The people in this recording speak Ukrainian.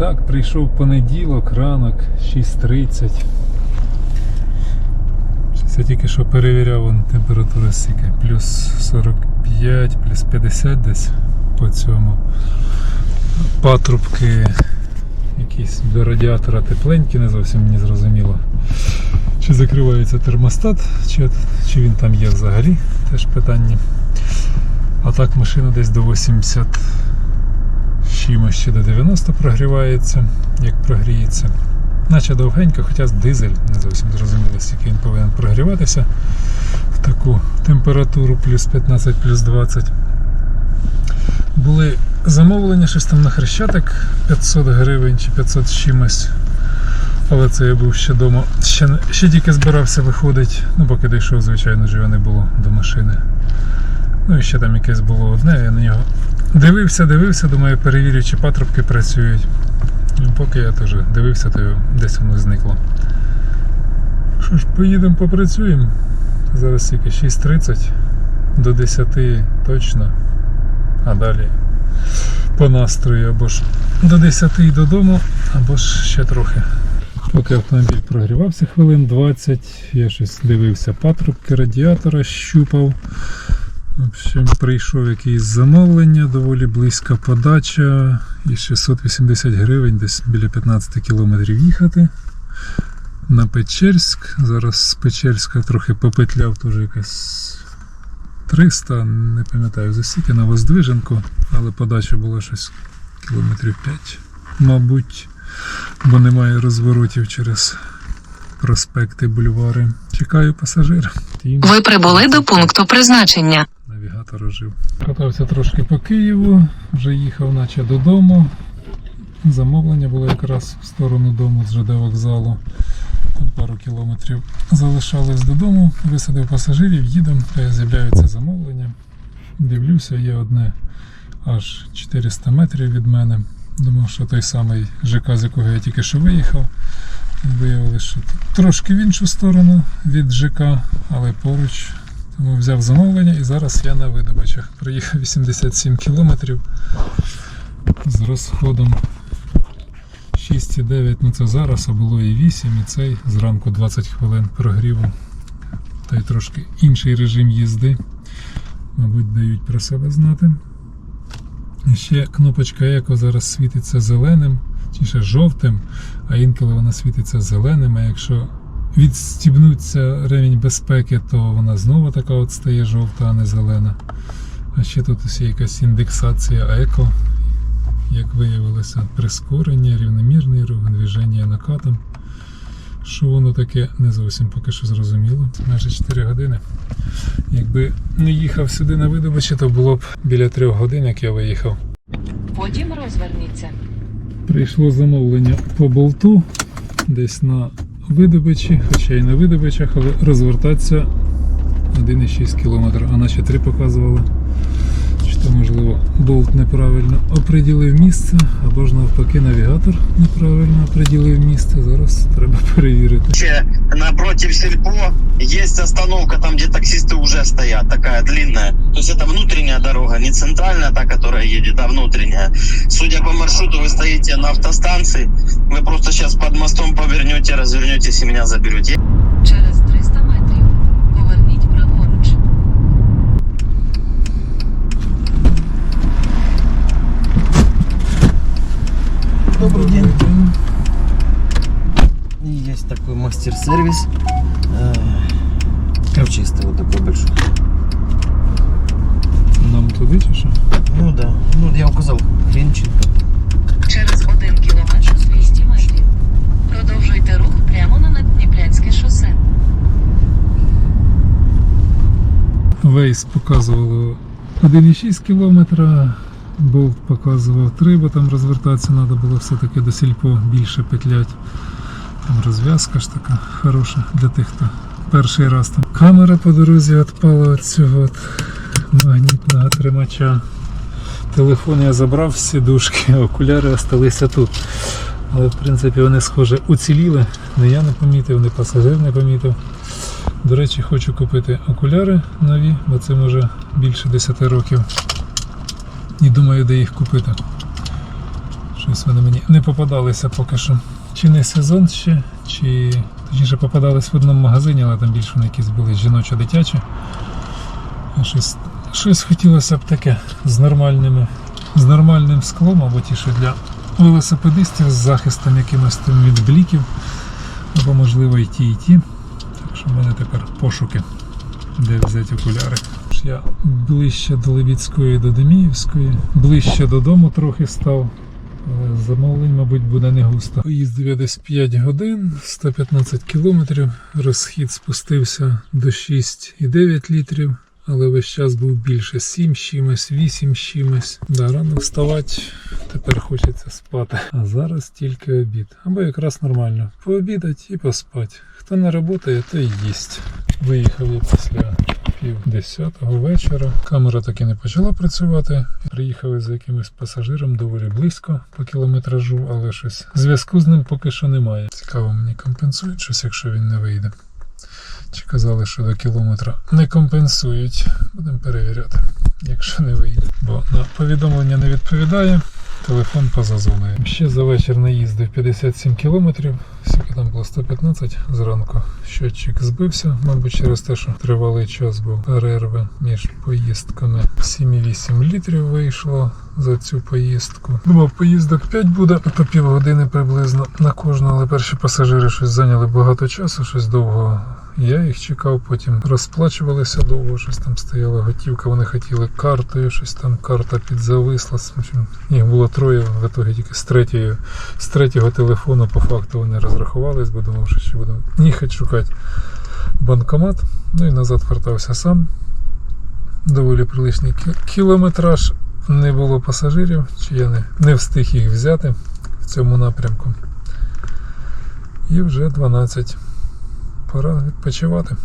Так, прийшов понеділок, ранок, 6.30. Щось Я тільки що перевіряв вон, температура стільки. Плюс 45, плюс 50 десь по цьому. Патрубки якісь до радіатора тепленькі, не зовсім мені зрозуміло. Чи закривається термостат, чи, чи він там є взагалі, теж питання. А так машина десь до 80 з чимось ще до 90 прогрівається, як прогріється. Наче довгенько, хоча дизель не зовсім зрозуміло, скільки він повинен прогріватися в таку температуру плюс 15, плюс 20. Були замовлення щось там на хрещатик 500 гривень чи 500 з чимось. Але це я був ще вдома. Ще, ще тільки збирався виходить. Ну, поки дійшов, звичайно ж, його не було до машини. Ну і ще там якесь було одне, я на нього дивився, дивився, думаю, перевірю, чи патрубки працюють. Ну, поки я теж дивився, то десь воно зникло. Що ж, поїдемо попрацюємо. Зараз тільки 6.30 до 10 точно. А далі по настрою або ж до 10 і додому, або ж ще трохи. Поки автомобіль прогрівався хвилин 20, я щось дивився патрубки радіатора, щупав. В общем, прийшов якесь замовлення, доволі близька подача і 680 гривень, десь біля 15 кілометрів їхати. На Печерськ. Зараз з Печерська трохи попетляв, теж якась 300, не пам'ятаю за скільки, на Воздвиженку, але подача була щось кілометрів 5, мабуть, бо немає розворотів через проспекти, бульвари. Чекаю пасажира. Ви прибули до пункту призначення. Навігатор ожив. Катався трошки по Києву, вже їхав наче додому. Замовлення було якраз в сторону дому з ЖД вокзалу. Там пару кілометрів залишалось додому, висадив пасажирів, їдемо, з'являються замовлення. Дивлюся, є одне аж 400 метрів від мене. Думав, що той самий ЖК, з якого я тільки що виїхав. Виявилося, що трошки в іншу сторону від ЖК, але поруч тому взяв замовлення і зараз я на видобичах. Приїхав 87 кілометрів з розходом 6,9, ну це зараз, а було і 8, і цей зранку 20 хвилин прогріву. Та й трошки інший режим їзди. Мабуть, дають про себе знати. І ще кнопочка Еко зараз світиться зеленим, чи ще жовтим, а інколи вона світиться зеленим, а якщо відстібнуться ремінь безпеки, то вона знову така от стає жовта, а не зелена. А ще тут ось є якась індексація еко, як виявилося, прискорення, рівномірний рух, движення накатом. Що воно таке, не зовсім поки що зрозуміло. Майже 4 години. Якби не їхав сюди на видобичі, то було б біля 3 годин, як я виїхав. Потім розверніться. Прийшло замовлення по болту десь на видобичі, хоча й на видобичах, але розвертатися 1,6 км, а наче 3 показували. Чи то можливо болт неправильно оприділив місце, або ж навпаки навігатор неправильно оприділив місце. Зараз треба перевірити. Вообще, напротив сельпо есть остановка, там, где таксисты уже стоят, такая длинная. То есть это внутренняя дорога, не центральная, та, которая едет, а внутренняя. Судя по маршруту, вы стоите на автостанции, вы повернете, развернетесь и меня заберете. Через 300 метрів. Поверніть праворуч. Добрый день. Есть такой мастер-сервис. Э, Ключистый вот такой большой. Нам туди чи що? Ну да. Ну я указал Вейс показувало 1,6 км, болт показував 3, бо там розвертатися треба було все-таки до сільпо більше петлять. Там розв'язка ж така хороша для тих, хто перший раз там. Камера по дорозі відпала від цього от магнітного тримача. Телефон я забрав з сідушки, окуляри залишилися тут. Але в принципі вони схоже уціліли. Не я не помітив, не пасажир не помітив. До речі, хочу купити окуляри нові, бо це може більше 10 років. І думаю, де їх купити. Щось вони мені не попадалися поки що. Чи не сезон ще, чи точніше попадались в одному магазині, але там більше вони якісь були жіночо-дитячі. Щось, щось хотілося б таке з нормальними, з нормальним склом, або ті, що для велосипедистів з захистом якимось там від бліків, або можливо і ті, і ті. Що в мене тепер пошуки, де взяти окуляри. Я ближче до Левіцької, до Деміївської, ближче додому трохи став. Але замовлень, мабуть, буде не густо. Поїздив я десь 5 годин, 115 кілометрів. Розхід спустився до 6,9 літрів, але весь час був більше 7 чимось, 8 з чимось. Да, рано вставати, тепер хочеться спати. А зараз тільки обід. Або якраз нормально. Пообідати і поспати. Хто не працює, той їсть. Виїхав я після пів десятого вечора. Камера таки не почала працювати. Приїхали за якимось пасажиром доволі близько по кілометражу, але щось зв'язку з ним поки що немає. Цікаво, мені компенсують щось, якщо він не вийде. Чи казали, що до кілометра не компенсують. Будемо перевіряти, якщо не вийде. Бо на повідомлення не відповідає. Телефон поза. Ще за вечір наїздив 57 кілометрів, скільки там було 115 зранку. Щотчик збився, мабуть, через те, що тривалий час був перерви між поїздками. 7,8 літрів вийшло за цю поїздку. Думав, поїздок 5 буде, по півгодини приблизно на кожну, але перші пасажири щось зайняли багато часу, щось довго. Я їх чекав, потім розплачувалися довго, щось там стояла готівка, вони хотіли картою, щось там карта підзависла. Їх було троє, в итогі тільки з третьої, з третього телефону по факту вони розрахувались, бо думав, що ще будемо їхати шукати банкомат. Ну і назад вертався сам. Доволі приличний кілометраж. Не було пасажирів, чи я не, не встиг їх взяти в цьому напрямку. І вже 12. Пора відпочивати.